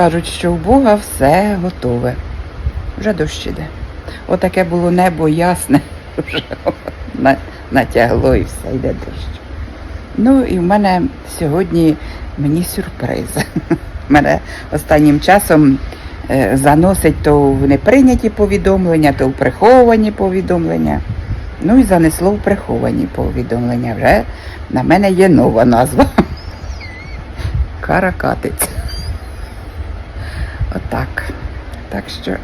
кажуть, що у Бога все готове. Вже дощ іде. Отаке було небо ясне, вже натягло і все йде дощ. Ну і в мене сьогодні мені сюрприз. Мене останнім часом е, заносить то в неприйняті повідомлення, то в приховані повідомлення. Ну і занесло в приховані повідомлення. Вже на мене є нова назва. Каракатиця. Отак. Так що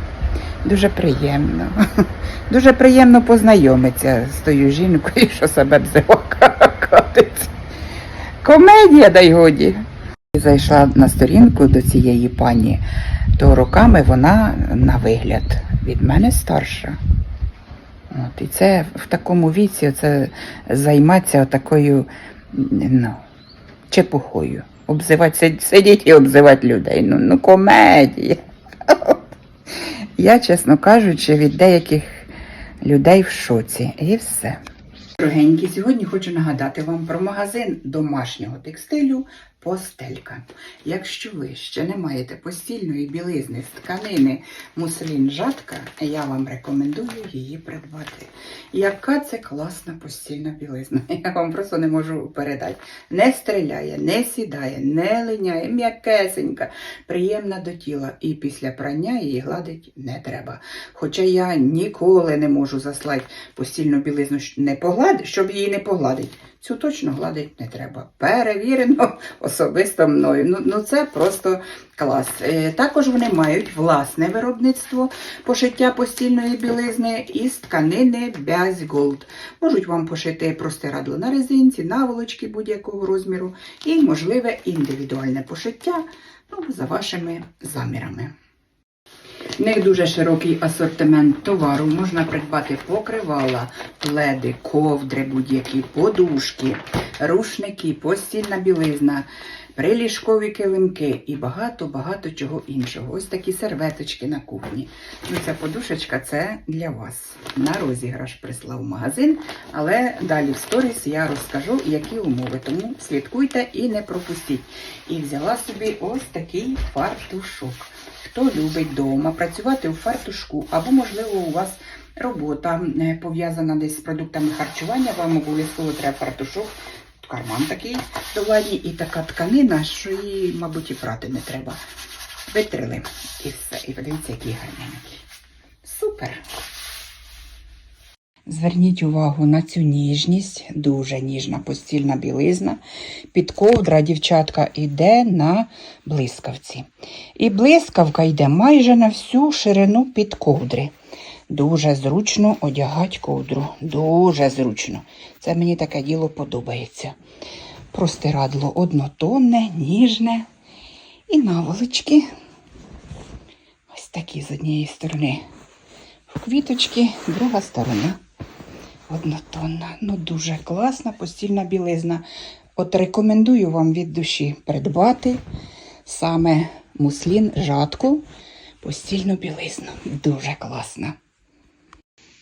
дуже приємно. Дуже приємно познайомитися з тою жінкою, що себе каракатиця. Комедія, дай годі. Зайшла на сторінку до цієї пані, то роками вона на вигляд від мене старша. От, і це в такому віці це займатися такою ну, чепухою. Обзивати, сидіть і обзивати людей. Ну, ну комедія. Я, чесно кажучи, від деяких людей в шоці. І все. Дорогенькі, сьогодні хочу нагадати вам про магазин домашнього текстилю Постелька. Якщо ви ще не маєте постільної білизни з тканини муслін жатка, я вам рекомендую її придбати. Яка це класна постільна білизна. Я вам просто не можу передати. Не стріляє, не сідає, не линяє, м'якесенька, приємна до тіла. І після прання її гладить не треба. Хоча я ніколи не можу заслати постільну білизну, щоб її не погладити. Цю точно гладить не треба. Перевірено особисто мною. Ну, ну це просто клас. Е, також вони мають власне виробництво пошиття постільної білизни із тканини Gold. Можуть вам пошити простирадло на резинці, наволочки будь-якого розміру і можливе індивідуальне пошиття ну, за вашими замірами. В них дуже широкий асортимент товару. Можна придбати покривала, пледи, ковдри будь-які, подушки, рушники, постільна білизна, приліжкові килимки і багато-багато чого іншого. Ось такі серветочки на кухні. Ну, ця подушечка це для вас. На розіграш прислав магазин, але далі в сторіс я розкажу, які умови. Тому слідкуйте і не пропустіть. І взяла собі ось такий фартушок. Хто любить вдома працювати у фартушку, або, можливо, у вас робота е, пов'язана десь з продуктами харчування, вам обов'язково треба фартушок, карман такий довольний і така тканина, що її, мабуть, і прати не треба. Витрили і все. І подивіться, який гарненький. Супер! Зверніть увагу на цю ніжність, дуже ніжна постільна білизна. Під ковдра, дівчатка, йде на блискавці. І блискавка йде майже на всю ширину під ковдри. Дуже зручно одягати ковдру. Дуже зручно. Це мені таке діло подобається. Простирадло однотонне, ніжне. І наволочки. Ось такі з однієї сторони. В квіточки, друга сторона. Однотонна. Ну, дуже класна постільна білизна. От рекомендую вам від душі придбати саме муслін жатку, постільну білизну. Дуже класна.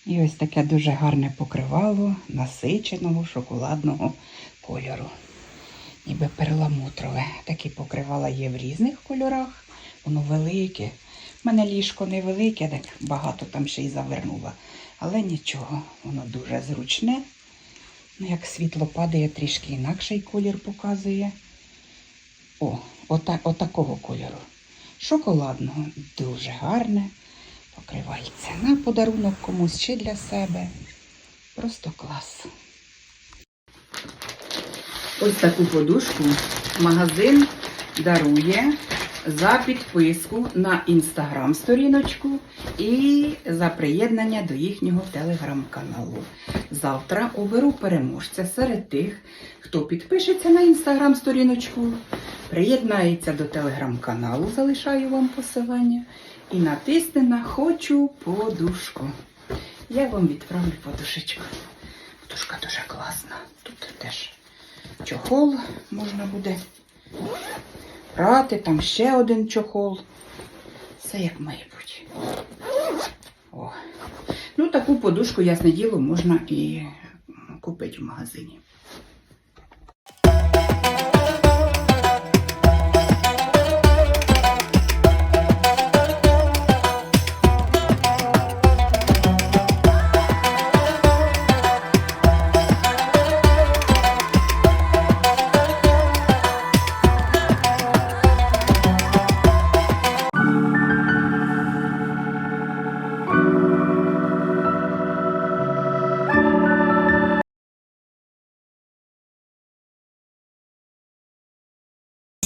І ось таке дуже гарне покривало насиченого шоколадного кольору. Ніби перламутрове. Такі покривала є в різних кольорах. Воно велике. У мене ліжко невелике, так багато там ще й завернула. Але нічого, воно дуже зручне. Ну, як світло падає, трішки інакший колір показує. О, ота, отакого кольору. Шоколадного, дуже гарне. Покривається на подарунок комусь чи для себе. Просто клас. Ось таку подушку магазин дарує за підписку на інстаграм-сторіночку і за приєднання до їхнього телеграм-каналу. Завтра оберу переможця серед тих, хто підпишеться на інстаграм-сторіночку, приєднається до телеграм-каналу, залишаю вам посилання, і натисне на Хочу подушку. Я вам відправлю подушечку. Подушка дуже класна. Тут теж чохол можна буде брати, там ще один чохол. Все як має бути. О. Ну, таку подушку, ясне діло, можна і купити в магазині.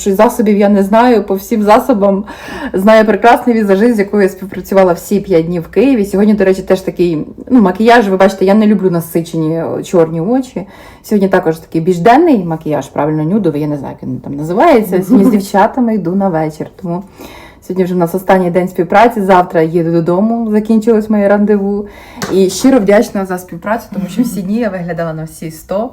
Інших засобів я не знаю. По всім засобам знаю прекрасний візажист, з якою я співпрацювала всі 5 днів в Києві. Сьогодні, до речі, теж такий ну, макіяж. Ви бачите, я не люблю насичені чорні очі. Сьогодні також такий більш денний макіяж, правильно, нюдовий, я не знаю, як він там називається. Сьогодні з дівчатами йду на вечір. Тому сьогодні вже в нас останній день співпраці. Завтра їду додому. Закінчилось моє рандеву. І щиро вдячна за співпрацю, тому що всі дні я виглядала на всі 100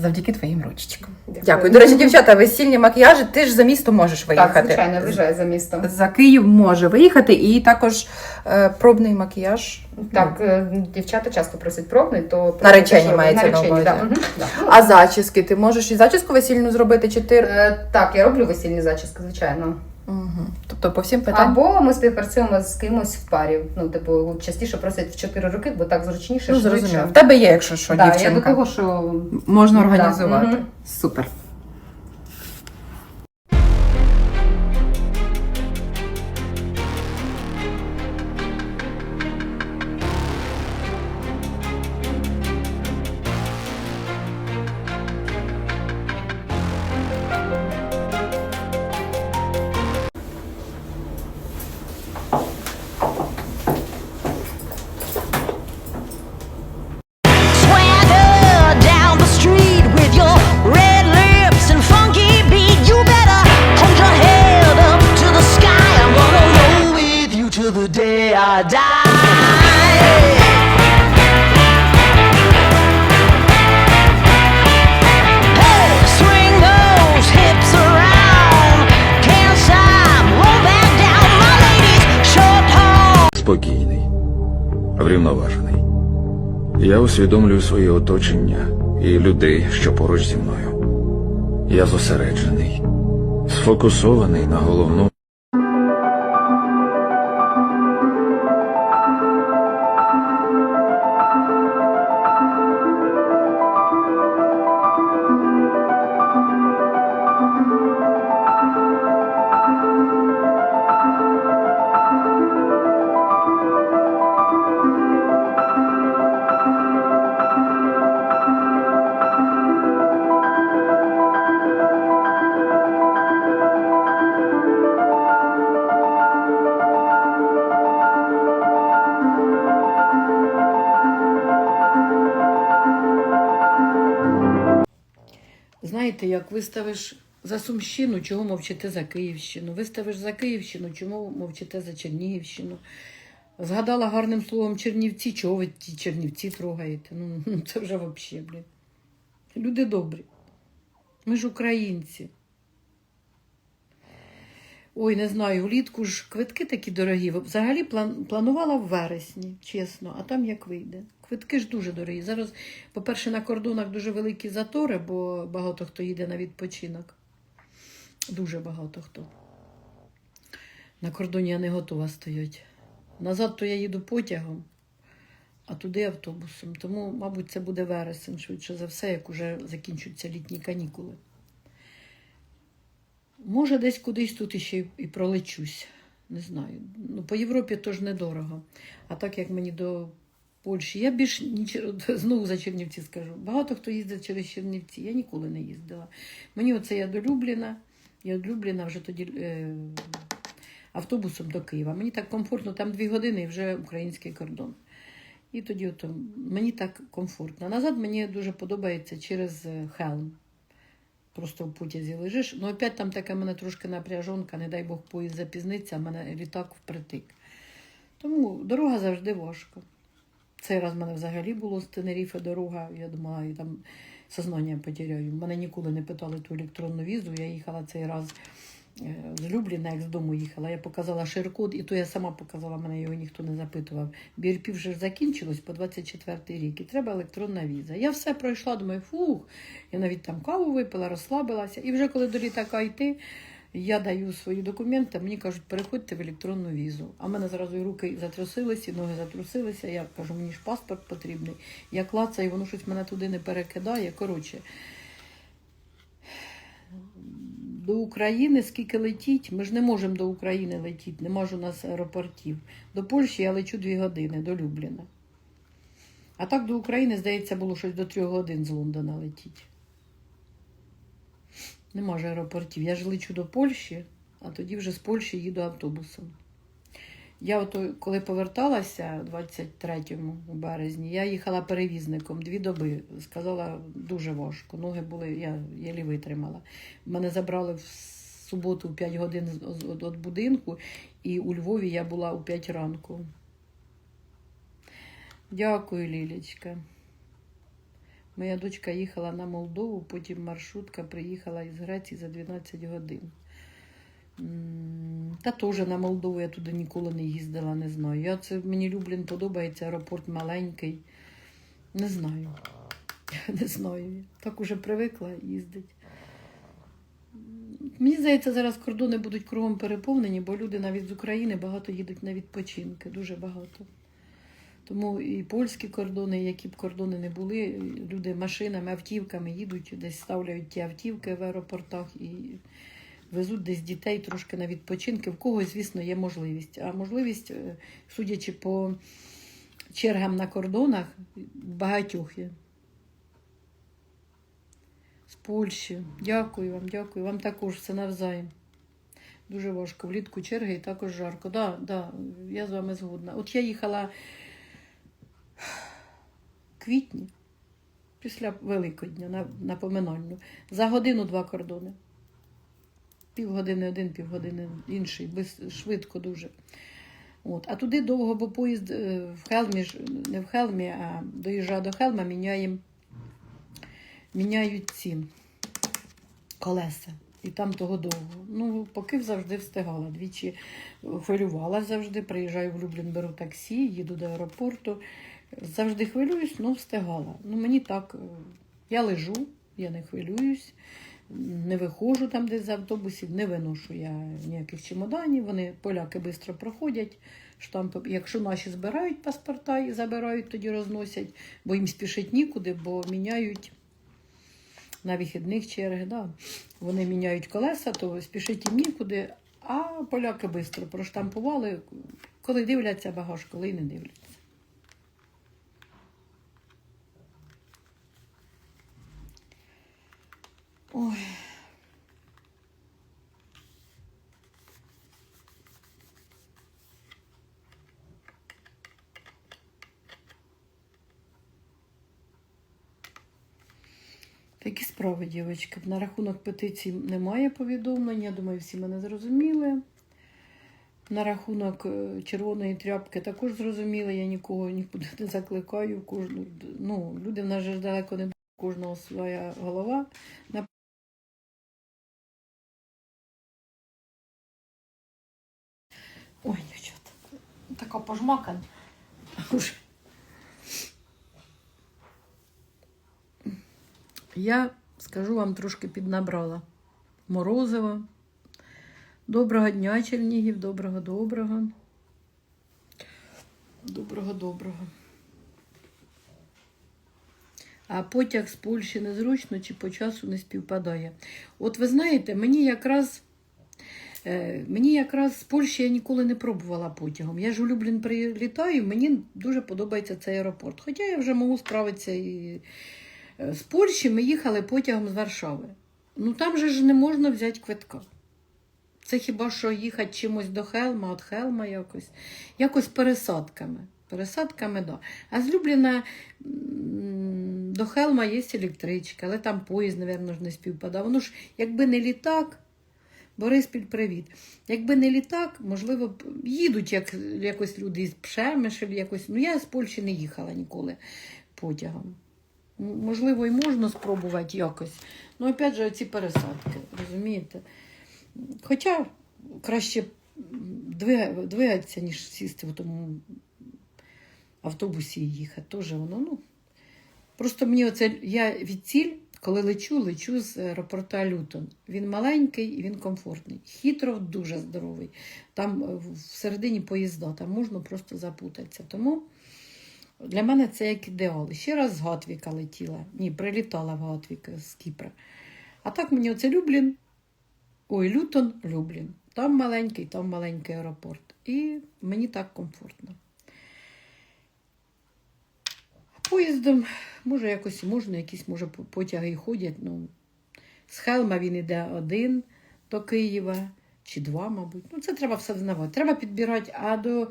завдяки твоїм ручечкам. Дякую. До речі, дівчата, весільні макіяжі, ти ж за місто можеш виїхати. Так, звичайно, виїжджаю за містом. За Київ може виїхати, і також е, пробний макіяж. Так, е, дівчата часто просять пробний, то Наречені мається на увазі. да. мгм, да. А зачіски? Ти можеш і зачіску весільну зробити, чи ти. Е, Так, я роблю весільні зачіски, звичайно. Угу. Тобто по всім питанням. Або ми співпрацюємо з кимось в парі. Ну, типу, частіше просять в 4 роки, бо так зручніше, Ну, швидше. зрозуміло. В тебе є, якщо що, Да, я до того, що Можна Да, організувати. Супер. Врівноважений. Я усвідомлюю своє оточення і людей, що поруч зі мною. Я зосереджений, сфокусований на головному. Знаєте, як виставиш за Сумщину, чого мовчите за Київщину? Виставиш за Київщину, чому мовчите за Чернігівщину? Згадала гарним словом Чернівці, чого ви ті Чернівці трогаєте? Ну, це вже взагалі, блін. Люди добрі. Ми ж українці. Ой, не знаю, влітку ж квитки такі дорогі. Взагалі план, планувала в вересні, чесно, а там як вийде. Квитки ж дуже дорогі. Зараз, по-перше, на кордонах дуже великі затори, бо багато хто їде на відпочинок. Дуже багато хто. На кордоні я не готова стояти. Назад то я їду потягом, а туди автобусом. Тому, мабуть, це буде вересень, швидше за все, як уже закінчуються літні канікули. Може, десь кудись тут іще і пролечусь. Не знаю. Ну, по Європі то ж недорого. А так як мені до Польщі, я більш ніч... знову за Чернівці скажу. Багато хто їздить через Чернівці. Я ніколи не їздила. Мені оце я до Любліна. Я до Любліна вже тоді е... автобусом до Києва. Мені так комфортно, там дві години і вже український кордон. І тоді ото, мені так комфортно. Назад мені дуже подобається через е, Хелм просто в потязі лежиш. Ну, опять там така мене трошки напряжонка, не дай Бог поїзд запізниться, а мене літак впритик. Тому дорога завжди важка. Цей раз в мене взагалі було з Тенеріфи дорога. Я думала, і там сознання потеряю. Мене ніколи не питали ту електронну візу. Я їхала цей раз е, з Любліна, як з дому їхала. Я показала шир-код, і то я сама показала, мене його ніхто не запитував. BRP вже закінчилось по 24 рік, і треба електронна віза. Я все пройшла, думаю, фух, я навіть там каву випила, розслабилася. І вже коли до літака йти, я даю свої документи, мені кажуть, переходьте в електронну візу. А в мене зразу і руки затрусилися, і ноги затрусилися. Я кажу, мені ж паспорт потрібний. Я клацаю, воно щось мене туди не перекидає. Коротше, до України скільки летіть, ми ж не можемо до України летіти, нема ж у нас аеропортів. До Польщі я лечу дві години, до Любліна. А так до України, здається, було щось до трьох годин з Лондона летіть. Нема ж аеропортів. Я ж лечу до Польщі, а тоді вже з Польщі їду автобусом. Я ото, коли поверталася 23 березні, я їхала перевізником дві доби. Сказала, дуже важко. Ноги були, я єлі витримала. Мене забрали в суботу в 5 годин від будинку, і у Львові я була у 5 ранку. Дякую, Лілічка. Моя дочка їхала на Молдову, потім маршрутка приїхала із Греції за 12 годин. Та теж на Молдову я туди ніколи не їздила, не знаю. Я це мені Люблін подобається, аеропорт маленький. Не знаю. Не знаю. Так уже привикла їздити. Мені здається, зараз кордони будуть кругом переповнені, бо люди навіть з України багато їдуть на відпочинки, дуже багато. Тому і польські кордони, які б кордони не були, люди машинами, автівками їдуть, десь ставляють ті автівки в аеропортах і везуть десь дітей трошки на відпочинки. В когось, звісно, є можливість. А можливість, е, судячи по чергам на кордонах, багатьох є. З Польщі. Дякую вам, дякую. Вам також все навзаєм. Дуже важко. Влітку черги і також жарко. Да, да, я з вами згодна. От я їхала в квітні, після Великодня, на, на поминальну, за годину два кордони. Півгодини один, півгодини інший, без, швидко дуже. От. А туди довго, бо поїзд е, в Хелмі, не в Хелмі, а доїжджає до Хелма, міняє, міняють ці колеса. І там того довго. Ну, поки завжди встигала. Двічі хвилювала завжди. Приїжджаю в Люблін, беру таксі, їду до аеропорту. Завжди хвилююсь, ну встигала. Ну, мені так, е, я лежу, я не хвилююсь, не виходжу там десь з автобусів, не виношу я ніяких чемоданів. Вони поляки швидко проходять. Штампи. Якщо наші збирають паспорта і забирають, тоді розносять, бо їм спішить нікуди, бо міняють на вихідних черги. Да. Вони міняють колеса, то спішить їм нікуди, а поляки швидко проштампували, коли дивляться багаж, коли не дивляться. Ой. Такі справи, дівчатки. На рахунок петицій немає повідомлень. Я думаю, всі мене зрозуміли. На рахунок е, червоної тряпки також зрозуміли. Я нікого нікуди не закликаю. Кожну, ну, люди в нас же далеко не у кожного своя голова. Ой, дівчата, така пожмакана. Я скажу вам трошки піднабрала морозива. Доброго дня, Чернігів, доброго, доброго. Доброго, доброго. А потяг з Польщі незручно чи по часу не співпадає. От ви знаєте, мені якраз. Е, Мені якраз з Польщі я ніколи не пробувала потягом. Я ж у Люблін прилітаю, мені дуже подобається цей аеропорт. Хоча я вже можу справитися і е, з Польщі ми їхали потягом з Варшави. Ну там же ж не можна взяти квитка. Це хіба що їхати чимось до Хелма, від Хелма якось, якось пересадками. Пересадками, да. А з Любліна до Хелма є електричка, але там поїзд, мабуть, не співпадав. Воно ж, якби не літак, Бориспіль, привіт. Якби не літак, можливо, їдуть як, якось люди із Пшемишель, якось. Ну, я з Польщі не їхала ніколи потягом. Можливо, і можна спробувати якось. Ну, опять же, ці пересадки, розумієте? Хоча краще двигатися, ніж сісти в тому автобусі і їхати. Тоже воно, ну. Просто мені оце, я від ціль, коли лечу, лечу з аеропорта Лютон. Він маленький він комфортний. Хітров дуже здоровий. Там е, всередині поїзда, там можна просто запутатися. Тому для мене це як ідеал. Ще раз з Гатвіка летіла. Ні, прилітала в Гатвік з Кіпра. А так мені оце Люблін. Ой, Лютон, Люблін. Там маленький, там маленький аеропорт. І мені так комфортно. Поїздом, може, якось можна, якісь, може, потяги ходять, ну, З Хелма він йде один до Києва, чи два, мабуть. Ну, це треба все знавати. Треба підбирати, а до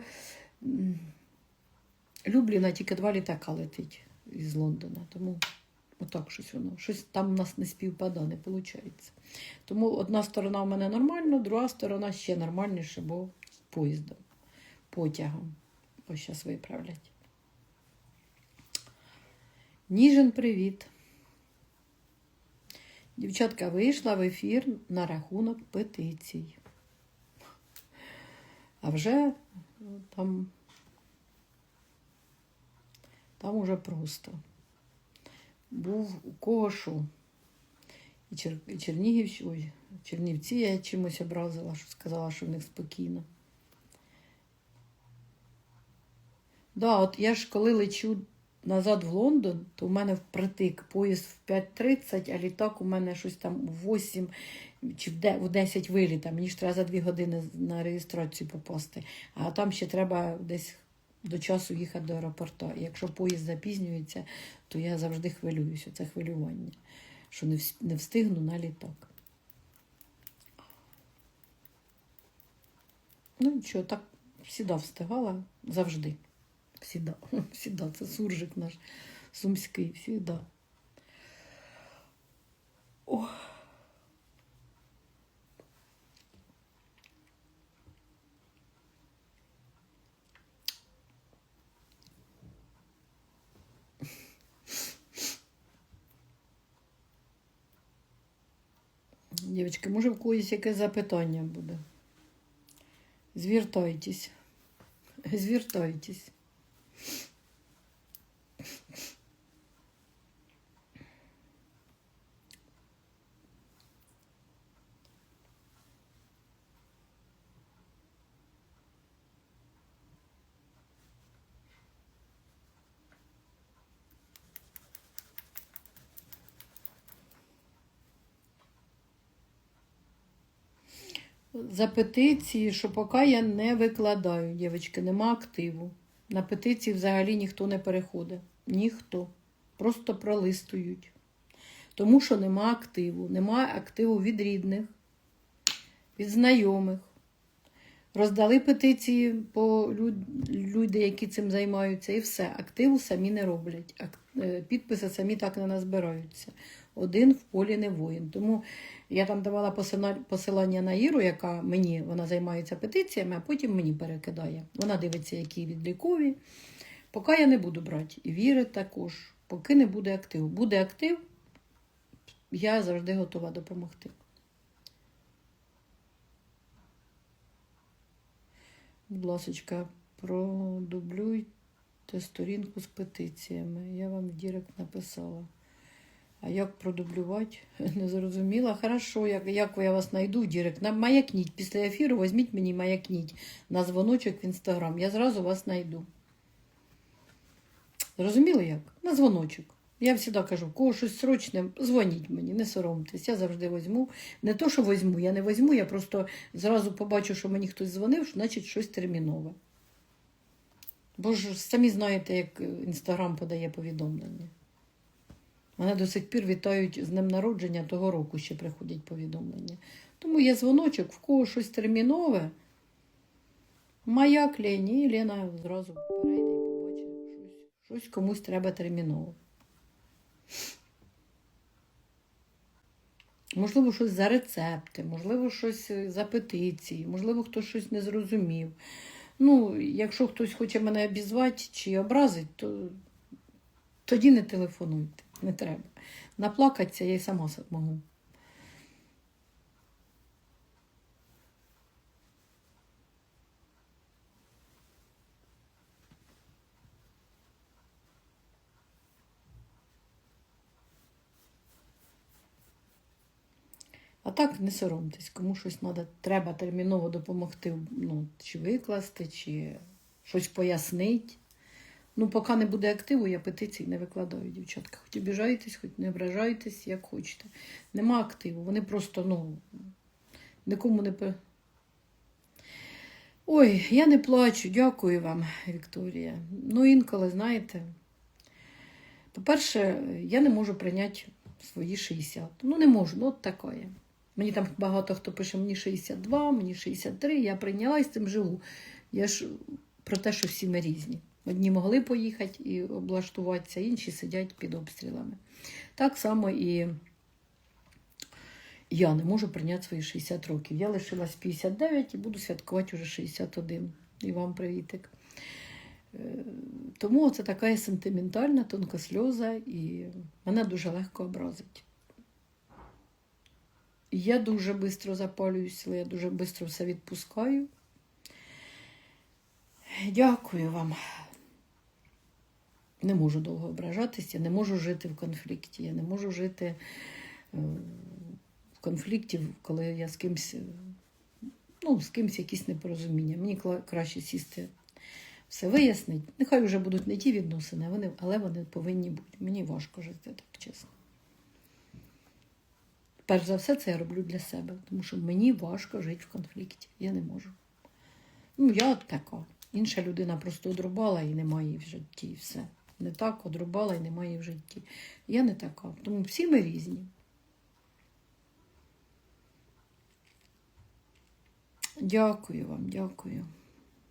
Любліна тільки два літака летить із Лондона. Тому отак щось воно. Щось там у нас не співпадає, не виходить. Тому одна сторона у мене нормально, друга сторона ще нормальніше, бо поїздом, потягом. Ось зараз виправлять. Ніжин, привіт. Дівчатка вийшла в ефір на рахунок петицій. А вже ну, там, там уже просто. Був у кого що. І, Чер... і Чернігів, ой, Чернівці я чимось образила, що сказала, що в них спокійно. Да, от я ж коли лечу назад в Лондон, то у мене впритик поїзд в 5.30, а літак у мене щось там в 8 чи в 10 виліта. Мені ж треба за 2 години на реєстрацію попасти. А там ще треба десь до часу їхати до аеропорту. Якщо поїзд запізнюється, то я завжди хвилююся. Це хвилювання, що не встигну на літак. Ну нічого, так всіда встигала завжди. Всіда. Всіда. Це суржик наш сумський. Всіда. О. Дівчатки, може в когось яке запитання буде? Звертайтесь. Звертайтесь. За петиції, що поки я не викладаю, дівчатки, нема активу. На петиції взагалі ніхто не переходить. Ніхто. Просто пролистують. Тому що нема активу. Нема активу від рідних, від знайомих. Роздали петиції по люд- люди, які цим займаються, і все. Активу самі не роблять. Е, Підписи самі так не назбираються. Один в полі не воїн. Тому я там давала посилання на Іру, яка мені вона займається петиціями, а потім мені перекидає. Вона дивиться, які відлікові. Поки я не буду брати. І віри також, поки не буде активу. Буде актив, я завжди готова допомогти. Будь ласочка, продублюйте сторінку з петиціями. Я вам в Дірект написала. А як продублювати? Не зрозуміла. Хорошо, як, як я вас знайду в Дірект? На маякніть. Після ефіру візьміть мені маякніть на дзвоночок в інстаграм. Я зразу вас знайду. Зрозуміли як? На дзвоночок. Я завжди кажу, кого щось срочне, дзвоніть мені, не соромтесь. Я завжди візьму. Не то, що візьму, я не візьму, я просто зразу побачу, що мені хтось дзвонив, значить щось термінове. Бо ж самі знаєте, як інстаграм подає повідомлення. Мене до сих пір вітають з днем народження того року ще приходять повідомлення. Тому є дзвоночок, в кого щось термінове. Маяк Лені, і Лена зразу перейде і побачить, щось, щось комусь треба терміново. Можливо, щось за рецепти, можливо, щось е, за петиції, можливо, хтось щось не зрозумів. Ну, якщо хтось хоче мене обізвати чи образити, то тоді не телефонуйте, не треба. Наплакатися я й сама можу. А так не соромтесь, кому щось надо, треба терміново допомогти, ну, чи викласти, чи щось пояснити. Ну, поки не буде активу, я петиції не викладаю, дівчатка. Хоч обіжайтесь, хоч не ображайтесь, як хочете. Нема активу. Вони просто, ну, нікому не. Ой, я не плачу, дякую вам, Вікторія. Ну, інколи, знаєте, По-перше, я не можу прийняти свої 60. Ну, не можу, ну от таке. Мені там багато хто пише, мені 62, мені 63, я прийняла і з цим живу. Я ж про те, що всі ми різні. Одні могли поїхати і облаштуватися, інші сидять під обстрілами. Так само і я не можу прийняти свої 60 років. Я лишилась 59 і буду святкувати вже 61. І вам привітик. Е, Тому це така сентиментальна, тонка сльоза, і мене дуже легко образить. Я дуже швидко запалююсь, я дуже швидко все відпускаю. Дякую вам. Не можу довго ображатися, я не можу жити в конфлікті. Я не можу жити е, в конфлікті, коли я з кимсь, е, ну, з кимсь якісь непорозуміння. Мені краще сісти, все вияснить. Нехай вже будуть не ті відносини, але вони повинні бути. Мені важко жити, так чесно. Перш за все, це я роблю для себе, тому що мені важко жити в конфлікті. Я не можу. Ну, я така. Інша людина просто одрубала і немає в житті, і все. Не так одрубала і немає в житті. Я не така. Тому всі ми різні. Дякую вам, дякую.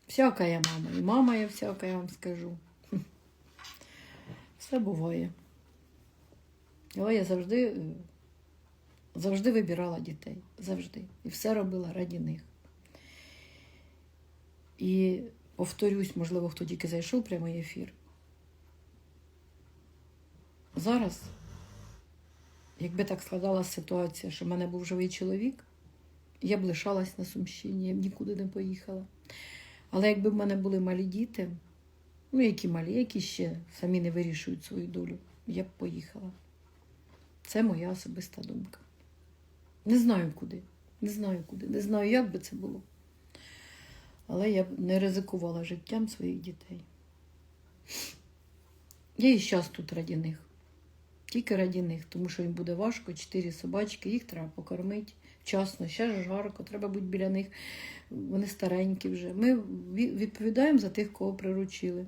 Всяка я мама. І мама я всяка, я вам скажу. Все буває. Але я завжди, е, завжди вибирала дітей. Завжди. І все робила раді них. І повторюсь, можливо, хто тільки зайшов прямий ефір. Зараз, якби так складалася ситуація, що в мене був живий чоловік, я б лишалась на Сумщині, я б нікуди не поїхала. Але якби в мене були малі діти, ну які малі, які ще самі не вирішують свою долю, я б поїхала. Це моя особиста думка. Не знаю куди. Не знаю куди. Не знаю, як би це було. Але я б не ризикувала життям своїх дітей. Я і зараз тут раді них. Тільки раді них, тому що їм буде важко, чотири собачки, їх треба покормити вчасно, ще ж жарко, треба бути біля них. Вони старенькі вже. Ми відповідаємо за тих, кого приручили.